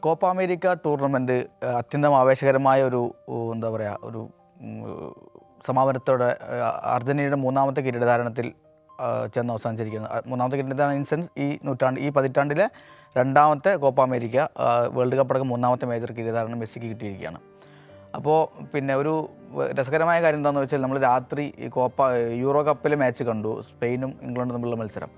Copa America tournament അത്യന്തം ആവേശകരമായ ഒരു എന്താ പറയുക ഒരു സമാപനത്തോടെ അർജന്റീനയുടെ മൂന്നാമത്തെ കിരീടധാരണത്തിൽ ചെന്ന് അവസാനിച്ചിരിക്കുന്നത് മൂന്നാമത്തെ കിരീടധാരണ ഇൻ സെൻസ് ഈ നൂറ്റാണ്ട് ഈ പതിറ്റാണ്ടിലെ രണ്ടാമത്തെ കോപ്പ അമേരിക്ക വേൾഡ് കപ്പ് അടക്കം മൂന്നാമത്തെ മേജർ കിരീടധാരണം മെസ്സിക്ക് കിട്ടിയിരിക്കുകയാണ്. അപ്പോൾ പിന്നെ ഒരു രസകരമായ കാര്യം എന്താണെന്ന് വെച്ചാൽ നമ്മൾ രാത്രി കോപ്പ യൂറോ കപ്പിലെ മാച്ച് കണ്ടു സ്പെയിനും ഇംഗ്ലണ്ടും തമ്മിലുള്ള മത്സരം.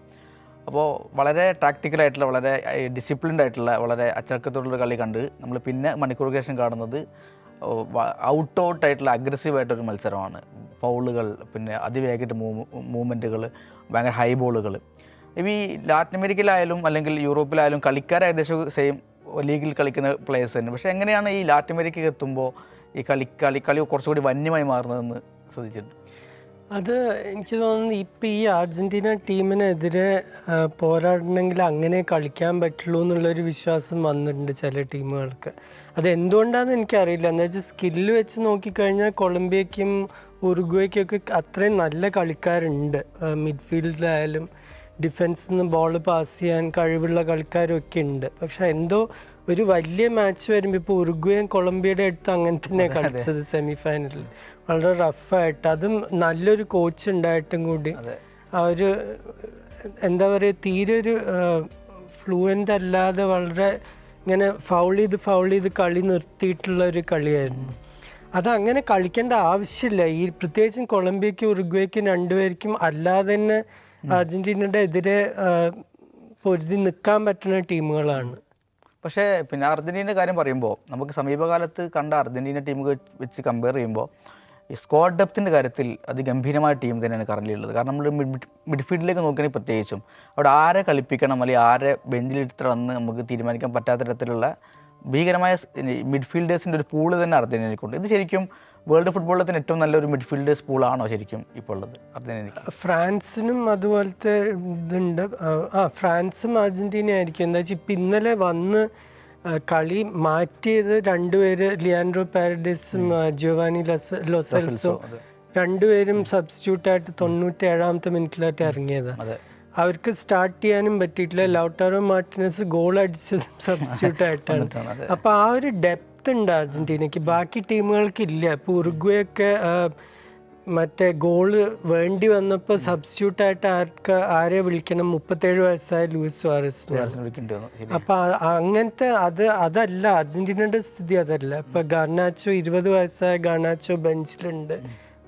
അപ്പോൾ വളരെ ടാക്ടിക്കലായിട്ടുള്ള വളരെ ഡിസിപ്ലിൻഡ് ആയിട്ടുള്ള വളരെ അച്ചടക്കത്തോടുള്ള കളി കണ്ട് നമ്മൾ പിന്നെ മണിക്കൂർ ശേഷം കാണുന്നത് ഔട്ട് ഔട്ട് ആയിട്ടുള്ള അഗ്രസീവ് ആയിട്ടൊരു മത്സരമാണ്. ഫൗളുകൾ പിന്നെ അതിവേഗമായിട്ട് മൂവ് മൂവ്മെന്റുകൾ ഭയങ്കര ഹൈ ബോളുകൾ ഇപ്പം ഈ ലാറ്റിൻ അമേരിക്കയിലായാലും അല്ലെങ്കിൽ യൂറോപ്പിലായാലും കളിക്കാർ ഏകദേശം സെയിം ലീഗിൽ കളിക്കുന്ന പ്ലേയേഴ്സ് തന്നെ. പക്ഷേ എങ്ങനെയാണ് ഈ ലാറ്റിൻ അമേരിക്കയിൽ എത്തുമ്പോൾ ഈ കളി കളി കളി കുറച്ചുകൂടി വന്യമായി മാറുന്നതെന്ന് ശ്രദ്ധിച്ചിട്ടുണ്ട്? അത് എനിക്ക് തോന്നുന്നു ഇപ്പം ഈ അർജന്റീന ടീമിനെതിരെ പോരാടണമെങ്കിൽ അങ്ങനെ കളിക്കാൻ പറ്റുള്ളൂ എന്നുള്ളൊരു വിശ്വാസം വന്നിട്ടുണ്ട് ചില ടീമുകൾക്ക്. അത് എന്തുകൊണ്ടാണെന്ന് എനിക്കറിയില്ല. എന്താ വെച്ചാൽ സ്കില്ല് വെച്ച് നോക്കിക്കഴിഞ്ഞാൽ കൊളംബിയയ്ക്കും ഉറുഗ്വയ്ക്കൊക്കെ അത്രയും നല്ല കളിക്കാരുണ്ട്. മിഡ്ഫീൽഡിലായാലും ഡിഫൻസിൽ നിന്ന് ബോൾ പാസ് ചെയ്യാൻ കഴിവുള്ള കളിക്കാരൊക്കെ ഉണ്ട് പക്ഷേ എന്തോ ഒരു വലിയ മാച്ച് വരുമ്പോൾ ഇപ്പോൾ ഉറുഗ്വേയും കൊളംബിയയുടെ അടുത്ത് അങ്ങനെ തന്നെ കളിച്ചത് സെമി ഫൈനലിൽ വളരെ റഫായിട്ട് അതും നല്ലൊരു കോച്ച് ഉണ്ടായിട്ടും കൂടി. ആ ഒരു എന്താ പറയുക തീരെ ഒരു ഫ്ലുവന്റ് അല്ലാതെ വളരെ ഇങ്ങനെ ഫൗൾ ചെയ്ത് ഫൗൾ ചെയ്ത് കളി നിർത്തിയിട്ടുള്ള ഒരു കളിയായിരുന്നു. അത് അങ്ങനെ കളിക്കേണ്ട ആവശ്യമില്ല. ഈ പ്രത്യേകിച്ചും കൊളംബിയയ്ക്കും ഉറുഗ്വേക്കും രണ്ടുപേർക്കും അല്ലാതെ തന്നെ അർജന്റീനയുടെ എതിരെ പൊരുതി നിൽക്കാൻ പറ്റുന്ന ടീമുകളാണ്. പക്ഷേ പിന്നെ അർജന്റീനയുടെ കാര്യം പറയുമ്പോൾ നമുക്ക് സമീപകാലത്ത് കണ്ട അർജന്റീന ടീം വെച്ച് കമ്പയർ ചെയ്യുമ്പോൾ ഈ സ്ക്വാഡ് ഡെപ്തിന്റെ കാര്യത്തിൽ അത് ഗംഭീരമായ ടീം തന്നെയാണ് കറന്റ് ഉള്ളത്. കാരണം നമ്മൾ മിഡ് മിഡ്ഫീൽഡിലേക്ക് നോക്കുകയാണെങ്കിൽ പ്രത്യേകിച്ചും അവിടെ ആരെ കളിപ്പിക്കണം അല്ലെങ്കിൽ ആരെ ബെഞ്ചിലിരുത്തണമെന്ന് നമുക്ക് തീരുമാനിക്കാൻ പറ്റാത്ത തരത്തിലുള്ള ഭീകരമായ മിഡ്ഫീൽഡേഴ്സിന്റെ ഒരു പൂൾ തന്നെ അർജന്റീനയ്ക്കുണ്ട്. ഇത് ശരിക്കും വേൾഡ് ഫുട്ബോളിൽ തന്നെ ഏറ്റവും നല്ലൊരു മിഡ്ഫീൽഡ് സ്കൂളാണോ ശരിക്കും ഇപ്പോൾ ഉള്ളത്? അർജന്റീനയ്ക്ക് ഫ്രാൻസിനും അതുപോലത്തെ ഇതുണ്ട്. ആ, ഫ്രാൻസും അർജന്റീന ആയിരിക്കും. എന്താ വെച്ചാൽ ഇപ്പം ഇന്നലെ വന്ന് കളി മാറ്റിയത് രണ്ടുപേര് ലിയാൻഡ്രോ പാരഡൈസും ജോവാനി ലസ് ലൊസൽസോ രണ്ടുപേരും സബ്സ്റ്റിറ്റ്യൂട്ട് ആയിട്ട് തൊണ്ണൂറ്റി ഏഴാമത്തെ മിനിറ്റിലായിട്ട് ഇറങ്ങിയതാണ് അവർക്ക് സ്റ്റാർട്ട് ചെയ്യാനും പറ്റിയിട്ടില്ല. ലൗട്ടാറോ മാർട്ടിനസ് ഗോൾ അടിച്ചത് സബ്സ്റ്റിറ്റ്യൂട്ട് ആയിട്ടാണ് അപ്പോൾ ആ ഒരു ഡെപ്ത് ഉണ്ട് അർജന്റീനയ്ക്ക് ബാക്കി ടീമുകൾക്കില്ല. ഇപ്പോൾ ഉറുഗ്വയൊക്കെ മറ്റേ ഗോൾ വേണ്ടി വന്നപ്പോൾ സബ്സ്റ്റിറ്റ്യൂട്ട് ആയിട്ട് ആർക്ക് ആരെ വിളിക്കണം? മുപ്പത്തേഴ് വയസ്സായ ലൂയിസ് സുവാരസിനെ. അപ്പൊ അങ്ങനത്തെ അത് അതല്ല. അർജന്റീനയുടെ സ്ഥിതി അതല്ല. ഇപ്പൊ ഗർണാച്ചോ ഇരുപത് വയസ്സായ ഗർണാച്ചോ ബെഞ്ചിലുണ്ട്.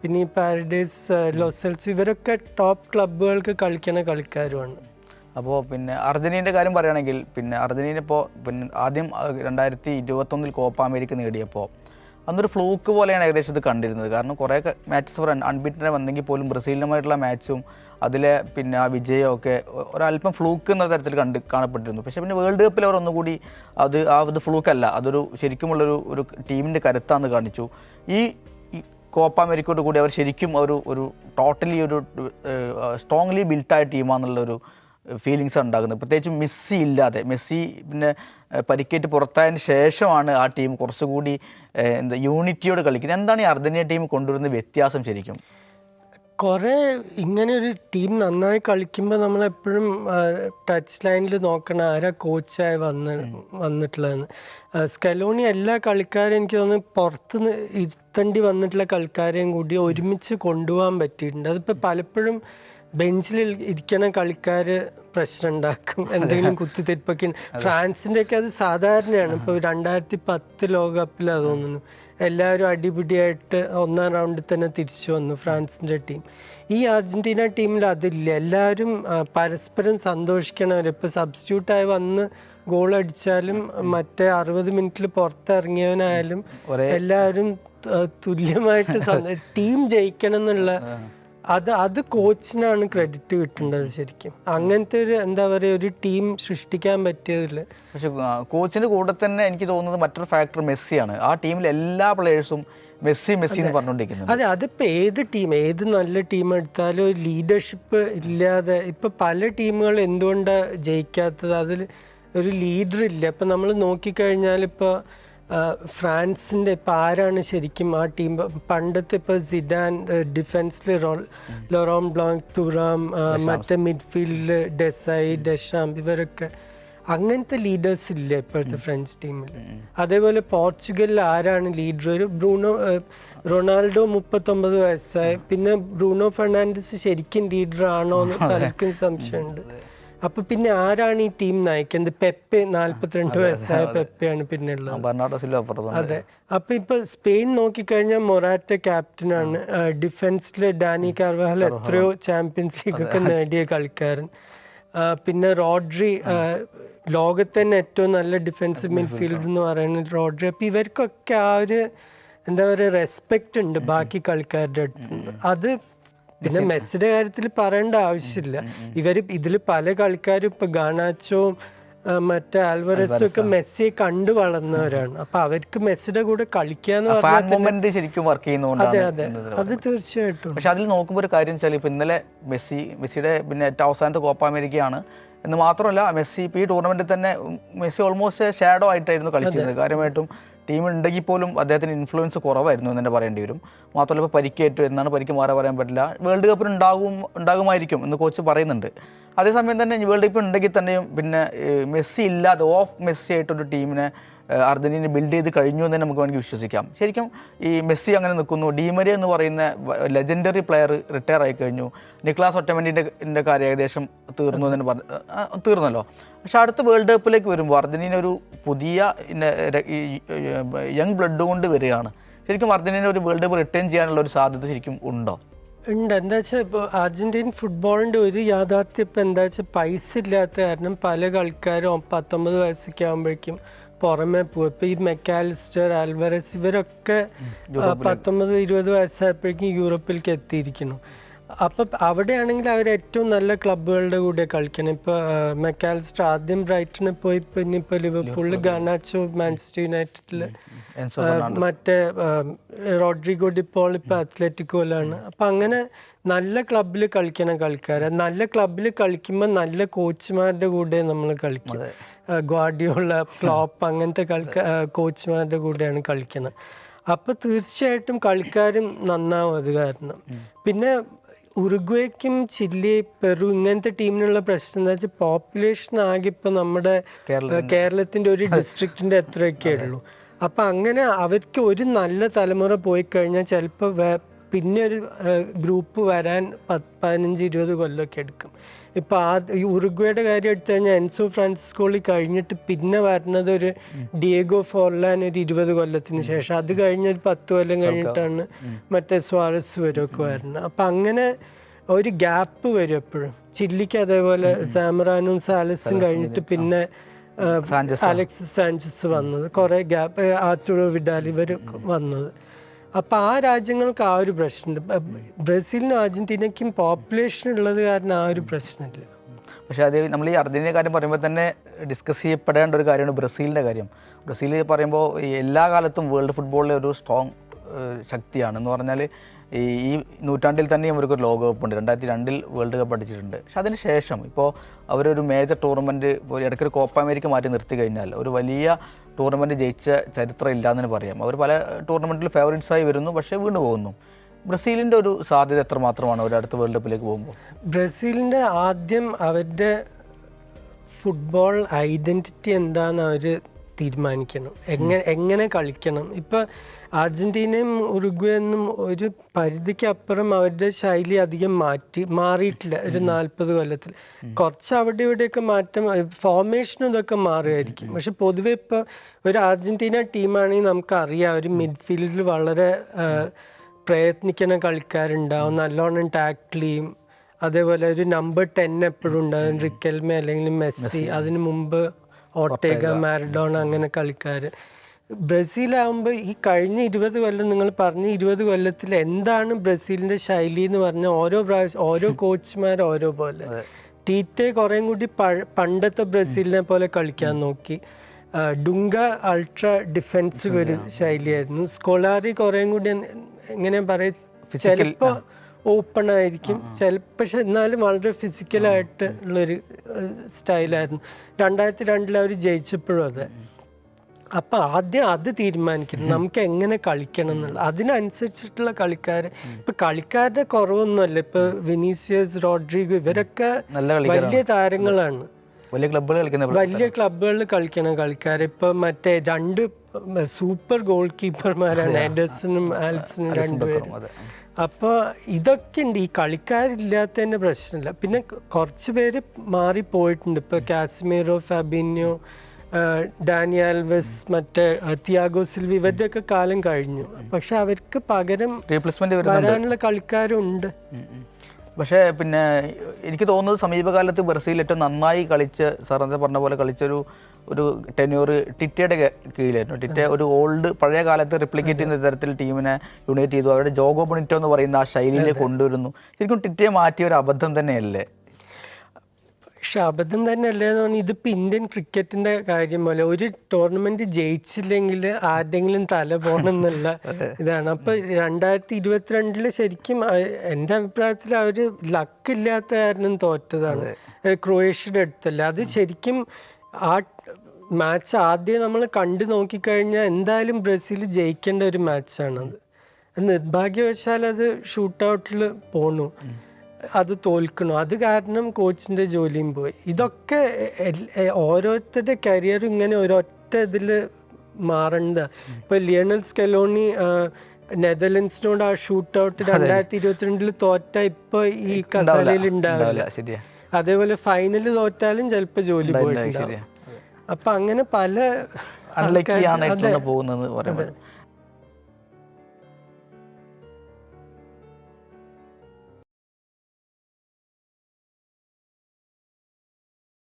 പിന്നെ ഈ പാരഡൈസ് ലോസൽസ് ഇവരൊക്കെ ടോപ്പ് ക്ലബുകൾക്ക് കളിക്കുന്ന കളിക്കാരുമാണ്. അപ്പോൾ പിന്നെ അർജന്റീനയുടെ കാര്യം പറയുകയാണെങ്കിൽ പിന്നെ അർജന്റീന ഇപ്പോൾ പിന്നെ ആദ്യം രണ്ടായിരത്തി ഇരുപത്തൊന്നിൽ കോപ്പ അമേരിക്ക നേടിയപ്പോൾ അന്നൊരു ഫ്ലൂക്ക് പോലെയാണ് ഏകദേശം ഇത് കണ്ടിരുന്നത്. കാരണം കുറേ മാച്ചസ് ഫോർ അൺബീറ്റനെ വന്നെങ്കിൽ പോലും ബ്രസീലിനുമായിട്ടുള്ള മാച്ചും അതിലെ പിന്നെ ആ വിജയമൊക്കെ ഒരല്പം ഫ്ലൂക്ക് എന്ന തരത്തിൽ കണ്ട് കാണപ്പെട്ടിരുന്നു. പക്ഷേ പിന്നെ വേൾഡ് കപ്പിൽ അവർ ഒന്നുകൂടി അത് ആ ഇത് ഫ്ലൂക്കല്ല അതൊരു ശരിക്കുമുള്ളൊരു ഒരു ടീമിന്റെ കരുത്താന്ന് കാണിച്ചു. ഈ കോപ്പ അമേരിക്കയോട് കൂടി അവർ ശരിക്കും ഒരു ഒരു ടോട്ടലി ഒരു സ്ട്രോങ്ലി ബിൽട്ടായ ടീമാണെന്നുള്ളൊരു ഫീലിങ്സ് ഉണ്ടാകുന്നത്. പ്രത്യേകിച്ച് മെസ്സി ഇല്ലാതെ മെസ്സി പിന്നെ പരിക്കേറ്റ് പുറത്തായതിന് ശേഷമാണ് ആ ടീം കുറച്ചുകൂടി എന്താ യൂണിറ്റിയോട് കളിക്കുന്നത്. എന്താണ് ഈ അർജന്റീന ടീം കൊണ്ടുവരുന്ന വ്യത്യാസം ശരിക്കും? കുറേ ഇങ്ങനെ ഒരു ടീം നന്നായി കളിക്കുമ്പോൾ നമ്മളെപ്പോഴും ടച്ച് ലൈനിൽ നോക്കണം ആരാ കോച്ചായി വന്ന് വന്നിട്ടുള്ളതെന്ന്. സ്കലോണി എല്ലാ കളിക്കാരെയും എനിക്ക് തോന്നുന്നു പുറത്ത് നിന്ന് ഇരുത്തേണ്ടി വന്നിട്ടുള്ള കളിക്കാരെയും കൂടി ഒരുമിച്ച് കൊണ്ടുപോകാൻ പറ്റിയിട്ടുണ്ട്. അതിപ്പോൾ പലപ്പോഴും ബെഞ്ചിൽ ഇരിക്കണ കളിക്കാർ പ്രശ്നം ഉണ്ടാക്കും എന്തെങ്കിലും കുത്തിത്തെപ്പൊക്കെ ഫ്രാൻസിന്റെ ഒക്കെ അത് സാധാരണയാണ്. ഇപ്പോൾ രണ്ടായിരത്തി പത്ത് ലോകകപ്പിലാണ് തോന്നുന്നു. എല്ലാവരും അടിപിടിയായിട്ട് ഒന്നാം റൗണ്ടിൽ തന്നെ തിരിച്ചു വന്നു ഫ്രാൻസിന്റെ ടീം. ഈ അർജന്റീന ടീമിൽ അതില്ല. എല്ലാവരും പരസ്പരം സന്തോഷിക്കണവർ ഇപ്പോൾ സബ്സ്റ്റിറ്റ്യൂട്ടായി വന്ന് ഗോൾ അടിച്ചാലും മറ്റേ അറുപത് മിനിറ്റിൽ പുറത്തിറങ്ങിയവനായാലും എല്ലാവരും തുല്യമായിട്ട് ടീം ജയിക്കണം എന്നുള്ള അത് അത് കോച്ചിനാണ് ക്രെഡിറ്റ് കിട്ടേണ്ടത് ശരിക്കും. അങ്ങനത്തെ ഒരു എന്താ പറയുക ഒരു ടീം സൃഷ്ടിക്കാൻ പറ്റിയതിൽ പക്ഷെ കോച്ചിന്റെ കൂടെ തന്നെ എനിക്ക് തോന്നുന്നത് മറ്റൊരു ഫാക്ടർ മെസ്സിയാണ്. ആ ടീമിലെ എല്ലാ പ്ലേയേഴ്സും മെസ്സി മെസ്സി എന്ന് പറഞ്ഞുകൊണ്ടിരിക്കുന്നത് അതെ അതിപ്പോൾ ഏത് ടീം ഏത് നല്ല ടീം എടുത്താലും ലീഡർഷിപ്പ് ഇല്ലാതെ ഇപ്പം പല ടീമുകൾ എന്തുകൊണ്ടാണ് ജയിക്കാത്തത്? അതിൽ ഒരു ലീഡർ ഇല്ല. ഇപ്പം നമ്മൾ നോക്കിക്കഴിഞ്ഞാൽ ഇപ്പോൾ ഫ്രാൻസിന്റെ ഇപ്പം ആരാണ് ശരിക്കും ആ ടീം. പണ്ടത്തെ ഇപ്പോൾ സിഡാൻ ഡിഫൻസിൽ റോൾ ലൊറോം ബ്ലാങ്ക് തുറാം മറ്റേ മിഡ്ഫീൽഡിൽ ഡെസൈ ഡെഷാം ഇവരൊക്കെ. അങ്ങനത്തെ ലീഡേഴ്സ് ഇല്ല ഇപ്പോഴത്തെ ഫ്രഞ്ച് ടീമിൽ അതേപോലെ പോർച്ചുഗലിൽ ആരാണ് ലീഡർ? ഒരു ബ്രൂണോ റൊണാൾഡോ മുപ്പത്തൊമ്പത് വയസ്സായി. പിന്നെ ബ്രൂണോ ഫെർണാണ്ടസ് ശരിക്കും ലീഡർ ആണോ എന്ന് പലർക്കും സംശയമുണ്ട്. അപ്പൊ പിന്നെ ആരാണ് ഈ ടീം നയിക്കുന്നത് പെപ്പെ നാല്പത്തിരണ്ട് വയസ്സായ പെപ്പയാണ് പിന്നെ ഉള്ളത്. അതെ. അപ്പൊ ഇപ്പൊ സ്പെയിൻ നോക്കിക്കഴിഞ്ഞാൽ മൊറാറ്റ ക്യാപ്റ്റനാണ്. ഡിഫൻസിൽ ഡാനി കാർവഹൽ എത്രയോ ചാമ്പ്യൻസ് ലീഗ് ഒക്കെ നേടിയ കളിക്കാരൻ. പിന്നെ റോഡ്രി ലോകത്തന്നെ ലോകത്ത് തന്നെ ഏറ്റവും നല്ല ഡിഫൻസീവ് മിഡ്ഫീൽഡ് എന്ന് പറയുന്നത് റോഡ്രി. അപ്പൊ ഇവർക്കൊക്കെ ആ ഒരു എന്താ പറയുക റെസ്പെക്റ്റ് ഉണ്ട് ബാക്കി കളിക്കാരുടെ അടുത്ത്. അത് പിന്നെ മെസ്സിയുടെ കാര്യത്തിൽ പറയേണ്ട ആവശ്യമില്ല. ഇവർ ഇതിൽ പല കളിക്കാരും ഇപ്പൊ ഗാനാച്ചോ മറ്റേ ആൽവറസും ഒക്കെ മെസ്സിയെ കണ്ടു വളർന്നവരാണ്. അപ്പൊ അവർക്ക് മെസ്സിയുടെ കൂടെ കളിക്കാന്ന് ശരിക്കും വർക്ക് അതെ ചെയ്യുന്നതുകൊണ്ടാണ് അതെ. അത് തീർച്ചയായിട്ടും. പക്ഷെ അതിൽ നോക്കുമ്പോൾ ഒരു കാര്യം വെച്ചാൽ ഇപ്പൊ ഇന്നലെ മെസ്സി മെസ്സിയുടെ പിന്നെ ഏറ്റവും അവസാനത്തെ കോപ്പ അമേരിക്കയാണ്. എന്ന് മാത്രമല്ല മെസ്സി ഇപ്പോൾ ഈ ടൂർണമെന്റിൽ തന്നെ മെസ്സി ഓൾമോസ്റ്റ് ഷാഡോ ആയിട്ടായിരുന്നു കളിച്ചിരുന്നത്. കാര്യമായിട്ടും ടീം ഉണ്ടെങ്കിൽ പോലും അദ്ദേഹത്തിന് ഇൻഫ്ലുവൻസ് കുറവായിരുന്നു എന്ന് തന്നെ പറയേണ്ടി വരും. മാത്രമല്ല ഇപ്പോൾ പരിക്കേറ്റു എന്നാണ് പരിക്ക് മാറാൻ പറയാൻ പറ്റില്ല. വേൾഡ് കപ്പിന് ഉണ്ടാകും ഉണ്ടാകുമായിരിക്കും എന്ന് കോച്ച് പറയുന്നുണ്ട്. അതേസമയം തന്നെ വേൾഡ് കപ്പ് ഉണ്ടെങ്കിൽ തന്നെയും പിന്നെ മെസ്സി ഇല്ലാതെ ഓഫ് മെസ്സി ആയിട്ടൊരു ടീമിനെ അർജന്റീന ബിൽഡ് ചെയ്ത് കഴിഞ്ഞു എന്ന് നമുക്ക് വേണമെങ്കിൽ വിശ്വസിക്കാം. ശരിക്കും ഈ മെസ്സി അങ്ങനെ നിൽക്കുന്നു. ഡീമരി എന്ന് പറയുന്ന ലെജൻഡറി പ്ലെയർ റിട്ടയർ ആയി കഴിഞ്ഞു. നിക്ലാസ് ഒറ്റമന്റിന്റെ കാര്യം ഏകദേശം തീർന്നു എന്ന് പറഞ്ഞു തീർന്നല്ലോ. പക്ഷേ അടുത്ത വേൾഡ് കപ്പിലേക്ക് വരുമ്പോൾ അർജന്റീന ഒരു പുതിയ യങ് ബ്ലഡ് കൊണ്ട് വരികയാണ്. ശരിക്കും അർജന്റീന ഒരു വേൾഡ് കപ്പ് റിട്ടേൺ ചെയ്യാനുള്ള ഒരു സാധ്യത ശരിക്കും ഉണ്ടോ? ഉണ്ട്. എന്താ വെച്ചാൽ ഇപ്പോൾ അർജന്റീൻ ഫുട്ബോളിന്റെ ഒരു യാഥാർത്ഥ്യം ഇപ്പം എന്താ വെച്ചാൽ പൈസ ഇല്ലാത്ത കാരണം പല കളിക്കാരും പത്തൊമ്പത് വയസ്സൊക്കെ ആകുമ്പോഴേക്കും പുറമെ ഇപ്പോൾ ഇപ്പം ഈ മെക്കാലിസ്റ്റർ ആൽവറസ് ഇവരൊക്കെ പത്തൊമ്പത് ഇരുപത് വയസ്സായപ്പോഴേക്കും യൂറോപ്പിലേക്ക് എത്തിയിരിക്കുന്നു. അപ്പം അവിടെയാണെങ്കിൽ അവർ ഏറ്റവും നല്ല ക്ലബ്ബുകളുടെ കൂടെ കളിക്കണം. ഇപ്പോൾ മെക്കാലിസ്റ്റർ ആദ്യം ബ്രൈറ്റിന് പോയി പിന്നെ ഇപ്പോൾ ലിവർപൂളിൽ ഗാനാച്ചോ മാഞ്ചസ്റ്റർ യുണൈറ്റഡിൽ മറ്റേ റോഡ്രിഗോ ഡിപ്പോൾ ഇപ്പോൾ അത്ലറ്റിക്കോയിലാണ് അപ്പം അങ്ങനെ നല്ല ക്ലബിൽ കളിക്കണ കളിക്കാരെ. നല്ല ക്ലബിൽ കളിക്കുമ്പോൾ നല്ല കോച്ചുമാരുടെ കൂടെ നമ്മൾ കളിക്കും. ഗ്വാഡിയോള ക്ലോപ്പ് അങ്ങനത്തെ കളിക്ക കോച്ചുമാരുടെ കൂടെയാണ് കളിക്കുന്നത് അപ്പോൾ തീർച്ചയായിട്ടും കളിക്കാരും നന്നാവും അത് കാരണം. പിന്നെ ഉറുഗ്വേക്കും ചില്ലി പെറു ഇങ്ങനത്തെ ടീമിനുള്ള പ്രശ്നം എന്താ വെച്ചാൽ പോപ്പുലേഷൻ ആകെ ഇപ്പൊ നമ്മുടെ കേരളത്തിന്റെ കേരളത്തിന്റെ. ഒരു ഡിസ്ട്രിക്റ്റിന്റെ എത്രയൊക്കെ ഉള്ളൂ. അപ്പം അങ്ങനെ അവർക്ക് ഒരു നല്ല തലമുറ പോയി കഴിഞ്ഞാൽ ചിലപ്പോൾ പിന്നെ ഒരു ഗ്രൂപ്പ് വരാൻ പത്ത് പതിനഞ്ച് ഇരുപത് കൊല്ലമൊക്കെ എടുക്കും. ഇപ്പോൾ ആ ഉറുഗ്വേയുടെ കാര്യം എടുത്തു കഴിഞ്ഞാൽ എൻസോ ഫ്രാൻസിസ്കോളി കഴിഞ്ഞിട്ട് പിന്നെ വരുന്നത് ഒരു ഡിയേഗോ ഫോർലാൻ ഒരു ഇരുപത് കൊല്ലത്തിന് ശേഷം. അത് കഴിഞ്ഞ ഒരു പത്ത് കൊല്ലം കഴിഞ്ഞിട്ടാണ് മറ്റേ സ്വാരസ് വരുമൊക്കെ വരുന്നത് അപ്പം അങ്ങനെ ഒരു ഗ്യാപ്പ് വരും എപ്പോഴും. ചില്ലിക്ക് അതേപോലെ സാമറാനും സാലസും കഴിഞ്ഞിട്ട് പിന്നെ അലക്സ് സാൻചസ് സാഞ്ചസ് വന്നത്. കുറേ ഗ്യാപ്പ് ആറ്റുഴ വിഡാൽ ഇവർ വന്നത്. അപ്പൊ ആ രാജ്യങ്ങൾക്ക് ആ ഒരു പ്രശ്നമുണ്ട് ബ്രസീലിനും അർജന്റീനയ്ക്കും പോപ്പുലേഷൻ ഉള്ളത് കാരണം ആ ഒരു പ്രശ്നമില്ല പക്ഷേ അത് നമ്മൾ ഈ അർജന്റീന കാര്യം പറയുമ്പോൾ തന്നെ ഡിസ്കസ് ചെയ്യപ്പെടേണ്ട ഒരു കാര്യമാണ് ബ്രസീലിന്റെ കാര്യം. ബ്രസീൽ പറയുമ്പോൾ എല്ലാ കാലത്തും വേൾഡ് ഫുട്ബോളിലെ ഒരു സ്ട്രോങ് ശക്തിയാണ് എന്ന് പറഞ്ഞാൽ ഈ നൂറ്റാണ്ടിൽ തന്നെയും അവർക്ക് ഒരു ലോകകപ്പ് ഉണ്ട് രണ്ടായിരത്തി രണ്ടിൽ വേൾഡ് കപ്പ് അടിച്ചിട്ടുണ്ട്. പക്ഷെ അതിന് ശേഷം ഇപ്പോൾ അവരൊരു മേജർ ടൂർണമെന്റ് ഇടയ്ക്കൊരു കോപ്പ അമേരിക്ക മാറ്റി നിർത്തി കഴിഞ്ഞാൽ ഒരു വലിയ ടൂർണമെന്റ് ജയിച്ച ചരിത്രം ഇല്ലാന്നു തന്നെ പറയാം. അവർ പല ടൂർണമെന്റിൽ ഫേവറേറ്റ്സായി വരുന്നു പക്ഷേ വീണ് പോകുന്നു. ബ്രസീലിന്റെ ഒരു സാധ്യത എത്രമാത്രമാണ് അവർ അടുത്ത വേൾഡ് കപ്പിലേക്ക് പോകുമ്പോൾ ബ്രസീലിന്റെ ആദ്യം അവരുടെ ഫുട്ബോൾ ഐഡന്റിറ്റി എന്താണെന്ന് അവർ തീരുമാനിക്കണം. എങ്ങനെ എങ്ങനെ കളിക്കണം. ഇപ്പൊ അർജന്റീനയും ഉറുഗ്വെന്നും ഒരു പരിധിക്ക് അപ്പുറം അവരുടെ ശൈലി അധികം മാറ്റി മാറിയിട്ടില്ല. ഒരു നാൽപ്പത് കൊല്ലത്തിൽ. കുറച്ച് അവിടെ ഇവിടെയൊക്കെ മാറ്റം ഫോർമേഷനും ഇതൊക്കെ മാറുമായിരിക്കും. പക്ഷെ പൊതുവെ ഇപ്പോൾ ഒരു അർജന്റീന ടീമാണെങ്കിൽ നമുക്കറിയാം ഒരു മിഡ്ഫീൽഡിൽ വളരെ പ്രയത്നിക്കുന്ന കളിക്കാരുണ്ടാവും. നല്ലോണം ടാക്കിൾ ചെയ്യും അതേപോലെ ഒരു നമ്പർ ടെൻ എപ്പോഴും ഉണ്ടാവും. റിക്കൽമെ അല്ലെങ്കിൽ മെസ്സി. അതിനു മുമ്പ് ഓട്ടേഗ മാരഡോൺ അങ്ങനെ കളിക്കാർ ബ്രസീലാവുമ്പോൾ ഈ കഴിഞ്ഞ ഇരുപത് കൊല്ലം നിങ്ങൾ പറഞ്ഞ ഇരുപത് കൊല്ലത്തിൽ എന്താണ് ബ്രസീലിന്റെ ശൈലി എന്ന് പറഞ്ഞാൽ ഓരോ പ്രാവശ്യം ഓരോ കോച്ച്മാർ ഓരോ പോലെ. ടീറ്റെ കുറേം കൂടി പണ്ടത്തെ ബ്രസീലിനെ പോലെ കളിക്കാൻ നോക്കി. ഡുങ്ക അൾട്രാ ഡിഫെൻസീവ് ഒരു ശൈലിയായിരുന്നു. സ്കോളാറി കുറേം കൂടി എങ്ങനെ പറയും? ചിലപ്പോൾ ഓപ്പൺ ആയിരിക്കും. ചില പക്ഷെ എന്നാലും വളരെ ഫിസിക്കലായിട്ട് ഉള്ളൊരു സ്റ്റൈലായിരുന്നു രണ്ടായിരത്തി രണ്ടിൽ അവർ ജയിച്ചപ്പോഴും അതെ. അപ്പോൾ ആദ്യം അത് തീരുമാനിക്കണം. നമുക്ക് എങ്ങനെ കളിക്കണം എന്നുള്ളത്. അതിനനുസരിച്ചിട്ടുള്ള കളിക്കാർ ഇപ്പം കളിക്കാരുടെ കുറവൊന്നുമല്ല. ഇപ്പൊ വിനീസിയസ് റോഡ്രിഗോ ഇവരൊക്കെ വലിയ താരങ്ങളാണ്. വലിയ ക്ലബ്ബുകൾ കളിക്കുന്ന വലിയ ക്ലബ്ബുകളിൽ കളിക്കണ കളിക്കാർ ഇപ്പം മറ്റേ രണ്ട് സൂപ്പർ ഗോൾ കീപ്പർമാരാണ് ആൻഡേഴ്സണും ആൽസണും രണ്ടുപേരും. അപ്പോൾ ഇതൊക്കെ ഉണ്ട് ഈ കളിക്കാരില്ലാത്തതിന്റെ പ്രശ്നമില്ല. പിന്നെ കുറച്ച് പേര് മാറിപ്പോയിട്ടുണ്ട് ഇപ്പോൾ കാശ്മീറോ ഫാബിന്യോ ഡാനി ആൽവസ് മറ്റേ തിയാഗോ സിൽവി ഇവരുടെയൊക്കെ കാലം കഴിഞ്ഞു. പക്ഷെ അവർക്ക് പകരം റീപ്ലേസ്മെന്റ് വരാനുള്ള കളിക്കാരുണ്ട്. പക്ഷേ പിന്നെ എനിക്ക് തോന്നുന്നത് സമീപകാലത്ത് ബ്രസീൽ ഏറ്റവും നന്നായി കളിച്ച് സാറിന്റെ പറഞ്ഞ പോലെ കളിച്ചൊരു ഒരു ടെന്യൂർ ടിറ്റയുടെ കീഴിലായിരുന്നു. ടിറ്റ ഒരു ഓൾഡ് പഴയ കാലത്ത് റിപ്ലിക്കേറ്റ് ചെയ്യുന്ന തരത്തിൽ ടീമിനെ യുണൈറ്റ് ചെയ്തു. അവരുടെ ജോഗോ ബൊണിറ്റോ എന്ന് പറയുന്ന ആ ശൈലിയിലെ കൊണ്ടുവരുന്നു. ശരിക്കും ടിറ്റയെ മാറ്റിയ ഒരു അബദ്ധം തന്നെയല്ലേ? പക്ഷെ അബദ്ധം തന്നെ അല്ലേ എന്ന് പറഞ്ഞാൽ ഇതിപ്പോൾ ഇന്ത്യൻ ക്രിക്കറ്റിന്റെ കാര്യം പോലെ ഒരു ടൂർണമെന്റ് ജയിച്ചില്ലെങ്കിൽ ആരുടെങ്കിലും തല പോകണം എന്നുള്ള ഇതാണ്. അപ്പോൾ രണ്ടായിരത്തി ഇരുപത്തിരണ്ടിൽ ശരിക്കും എന്റെ അഭിപ്രായത്തിൽ അവർ ലക്ക് ഇല്ലാത്ത കാരണം തോറ്റതാണ്. ക്രൊയേഷ്യയുടെ അടുത്തല്ല. അത് ശരിക്കും ആ മാച്ച് ആദ്യം നമ്മൾ കണ്ടു നോക്കിക്കഴിഞ്ഞാൽ എന്തായാലും ബ്രസീൽ ജയിക്കേണ്ട ഒരു മാച്ചാണത് നിർഭാഗ്യവശാൽ അത് ഷൂട്ടൗട്ടിൽ പോണു. അത് തോൽക്കണു അത് കാരണം കോച്ചിന്റെ ജോലിയും പോയി. ഇതൊക്കെ ഓരോരുത്തരുടെ കരിയർ ഇങ്ങനെ ഒരൊറ്റ ഇതിൽ മാറണ്ട. ഇപ്പോൾ ലിയണൽ സ്കെലോണി നെതർലൻഡ്സിനോട് ആ ഷൂട്ട് ഔട്ട് രണ്ടായിരത്തി ഇരുപത്തിരണ്ടിൽ തോറ്റ ഇപ്പോൾ ഈ കസാലയിൽ ഉണ്ടാവില്ല. ഉണ്ടാവില്ല. ശരിയാ. അതേപോലെ ഫൈനൽ തോറ്റാലും ചിലപ്പോൾ ജോലി പോയിട്ടുണ്ടാവും. അപ്പൊ അങ്ങനെ പല പോകുന്നത്